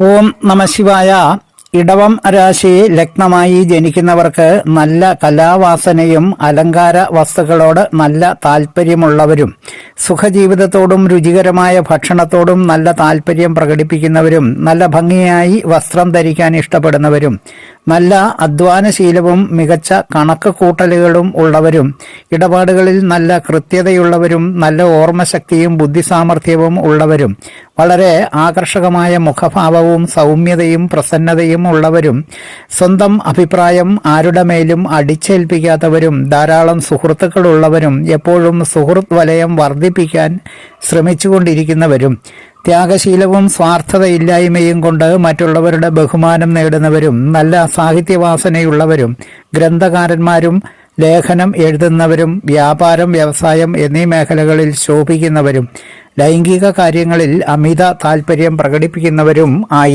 ഓം നമശിവായ ഇടവം രാശി ലഗ്നമായി ജനിക്കുന്നവർക്ക് നല്ല കലാവാസനയും അലങ്കാര വസ്തുക്കളോട് നല്ല താല്പര്യമുള്ളവരും സുഖജീവിതത്തോടും രുചികരമായ ഭക്ഷണത്തോടും നല്ല താല്പര്യം പ്രകടിപ്പിക്കുന്നവരും നല്ല ഭംഗിയായി വസ്ത്രം ധരിക്കാൻ ഇഷ്ടപ്പെടുന്നവരും നല്ല അധ്വാനശീലവും മികച്ച കണക്ക് കൂട്ടലുകളും ഉള്ളവരും ഇടപാടുകളിൽ നല്ല കൃത്യതയുള്ളവരും നല്ല ഓർമ്മശക്തിയും ബുദ്ധിസാമർഥ്യവും ഉള്ളവരും വളരെ ആകർഷകമായ മുഖഭാവവും സൗമ്യതയും പ്രസന്നതയും ഉള്ളവരും സ്വന്തം അഭിപ്രായം ആരുടെ മേലും അടിച്ചേൽപ്പിക്കാത്തവരും ധാരാളം സുഹൃത്തുക്കളുള്ളവരും എപ്പോഴും സുഹൃത്ത് വലയം വർദ്ധിപ്പിക്കാൻ ശ്രമിച്ചുകൊണ്ടിരിക്കുന്നവരും. ത്യാഗശീലവും സ്വാർത്ഥതയില്ലായ്മയും കൊണ്ട് മറ്റുള്ളവരുടെ ബഹുമാനം നേടുന്നവരും നല്ല സാഹിത്യവാസനയുള്ളവരും ഗ്രന്ഥകാരന്മാരും ലേഖനം എഴുതുന്നവരും വ്യാപാരം വ്യവസായം എന്നീ മേഖലകളിൽ ശോഭിക്കുന്നവരും ലൈംഗിക കാര്യങ്ങളിൽ അമിത താൽപര്യം പ്രകടിപ്പിക്കുന്നവരും ആയിരിക്കും